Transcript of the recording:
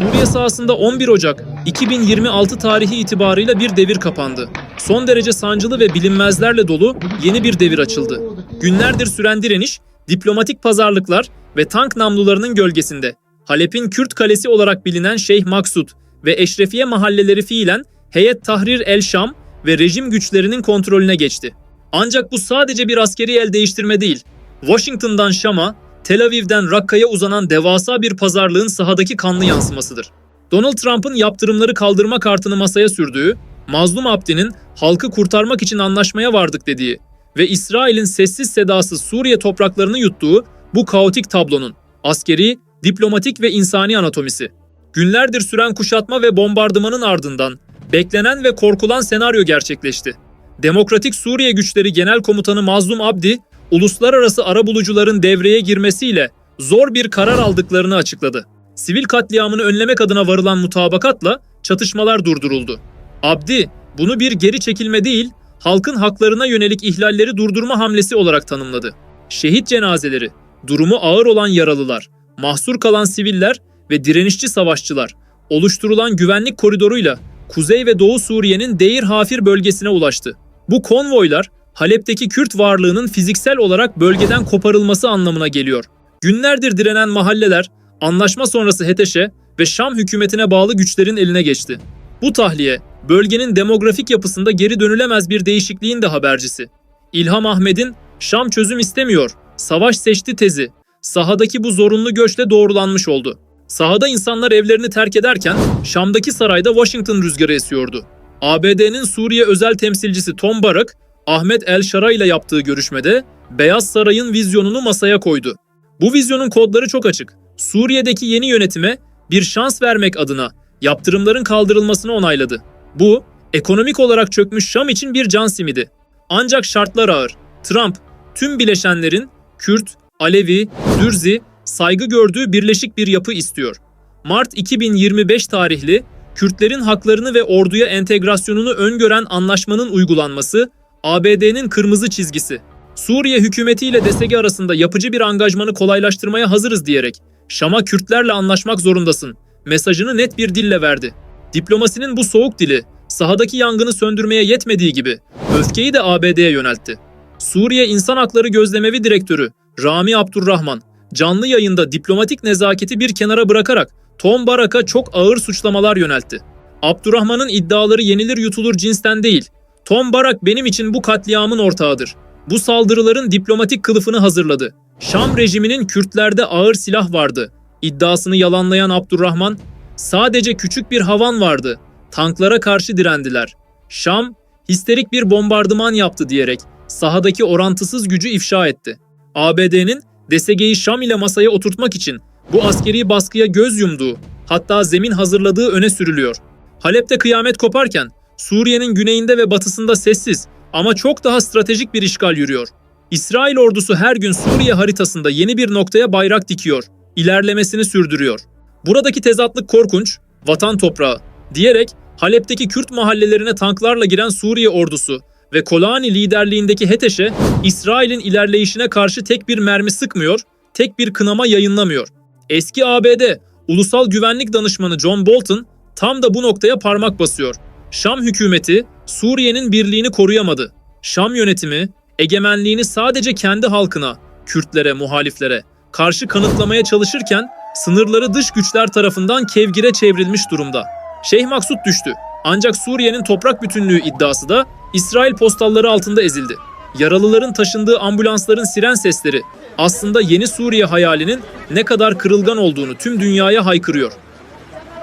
Suriye sahasında 11 Ocak 2026 tarihi itibarıyla bir devir kapandı. Son derece sancılı ve bilinmezlerle dolu yeni bir devir açıldı. Günlerdir süren direniş, diplomatik pazarlıklar ve tank namlularının gölgesinde Halep'in Kürt kalesi olarak bilinen Şeyh Maksud ve Eşrefiye mahalleleri fiilen Heyet Tahrir el Şam ve rejim güçlerinin kontrolüne geçti. Ancak bu sadece bir askeri el değiştirme değil. Washington'dan Şam'a, Tel Aviv'den Rakka'ya uzanan devasa bir pazarlığın sahadaki kanlı yansımasıdır. Donald Trump'ın yaptırımları kaldırma kartını masaya sürdüğü, Mazlum Abdi'nin halkı kurtarmak için anlaşmaya vardık dediği ve İsrail'in sessiz sedasız Suriye topraklarını yuttuğu bu kaotik tablonun askeri, diplomatik ve insani anatomisi. Günlerdir süren kuşatma ve bombardımanın ardından beklenen ve korkulan senaryo gerçekleşti. Demokratik Suriye Güçleri Genel Komutanı Mazlum Abdi, uluslararası arabulucuların devreye girmesiyle zor bir karar aldıklarını açıkladı. Sivil katliamını önlemek adına varılan mutabakatla çatışmalar durduruldu. Abdi, bunu bir geri çekilme değil, halkın haklarına yönelik ihlalleri durdurma hamlesi olarak tanımladı. Şehit cenazeleri, durumu ağır olan yaralılar, mahsur kalan siviller ve direnişçi savaşçılar oluşturulan güvenlik koridoruyla Kuzey ve Doğu Suriye'nin Deir Hafir bölgesine ulaştı. Bu konvoylar Halep'teki Kürt varlığının fiziksel olarak bölgeden koparılması anlamına geliyor. Günlerdir direnen mahalleler anlaşma sonrası HETEŞ'e ve Şam hükümetine bağlı güçlerin eline geçti. Bu tahliye bölgenin demografik yapısında geri dönülemez bir değişikliğin de habercisi. İlham Ahmet'in Şam çözüm istemiyor, savaş seçti tezi sahadaki bu zorunlu göçle doğrulanmış oldu. Sahada insanlar evlerini terk ederken Şam'daki sarayda Washington rüzgarı esiyordu. ABD'nin Suriye özel temsilcisi Tom Barak, Ahmet El Şara ile yaptığı görüşmede Beyaz Saray'ın vizyonunu masaya koydu. Bu vizyonun kodları çok açık. Suriye'deki yeni yönetime bir şans vermek adına yaptırımların kaldırılmasını onayladı. Bu, ekonomik olarak çökmüş Şam için bir can simidi. Ancak şartlar ağır. Trump, tüm bileşenlerin Kürt, Alevi, Dürzi, saygı gördüğü birleşik bir yapı istiyor. Mart 2025 tarihli Kürtlerin haklarını ve orduya entegrasyonunu öngören anlaşmanın uygulanması ABD'nin kırmızı çizgisi. Suriye hükümetiyle DSG arasında yapıcı bir angajmanı kolaylaştırmaya hazırız diyerek Şam'a Kürtlerle anlaşmak zorundasın mesajını net bir dille verdi. Diplomasinin bu soğuk dili sahadaki yangını söndürmeye yetmediği gibi öfkeyi de ABD'ye yöneltti. Suriye İnsan Hakları Gözlemevi Direktörü Rami Abdurrahman canlı yayında diplomatik nezaketi bir kenara bırakarak Tom Barak'a çok ağır suçlamalar yöneltti. Abdurrahman'ın iddiaları yenilir yutulur cinsten değil. Tom Barak benim için bu katliamın ortağıdır. Bu saldırıların diplomatik kılıfını hazırladı. Şam rejiminin Kürtlerde ağır silah vardı. İddiasını yalanlayan Abdurrahman, sadece küçük bir havan vardı. Tanklara karşı direndiler. Şam, histerik bir bombardıman yaptı diyerek sahadaki orantısız gücü ifşa etti. ABD'nin DSG'yi Şam ile masaya oturtmak için bu askeri baskıya göz yumduğu, hatta zemin hazırladığı öne sürülüyor. Halep'te kıyamet koparken Suriye'nin güneyinde ve batısında sessiz ama çok daha stratejik bir işgal yürüyor. İsrail ordusu her gün Suriye haritasında yeni bir noktaya bayrak dikiyor, ilerlemesini sürdürüyor. Buradaki tezatlık korkunç, vatan toprağı diyerek Halep'teki Kürt mahallelerine tanklarla giren Suriye ordusu ve Kolani liderliğindeki HETEŞ'e İsrail'in ilerleyişine karşı tek bir mermi sıkmıyor, tek bir kınama yayınlamıyor. Eski ABD Ulusal Güvenlik Danışmanı John Bolton tam da bu noktaya parmak basıyor. Şam hükümeti Suriye'nin birliğini koruyamadı. Şam yönetimi egemenliğini sadece kendi halkına, Kürtlere, muhaliflere karşı kanıtlamaya çalışırken sınırları dış güçler tarafından kevgire çevrilmiş durumda. Şeyh Maksut düştü. Ancak Suriye'nin toprak bütünlüğü iddiası da İsrail postalları altında ezildi. Yaralıların taşındığı ambulansların siren sesleri aslında yeni Suriye hayalinin ne kadar kırılgan olduğunu tüm dünyaya haykırıyor.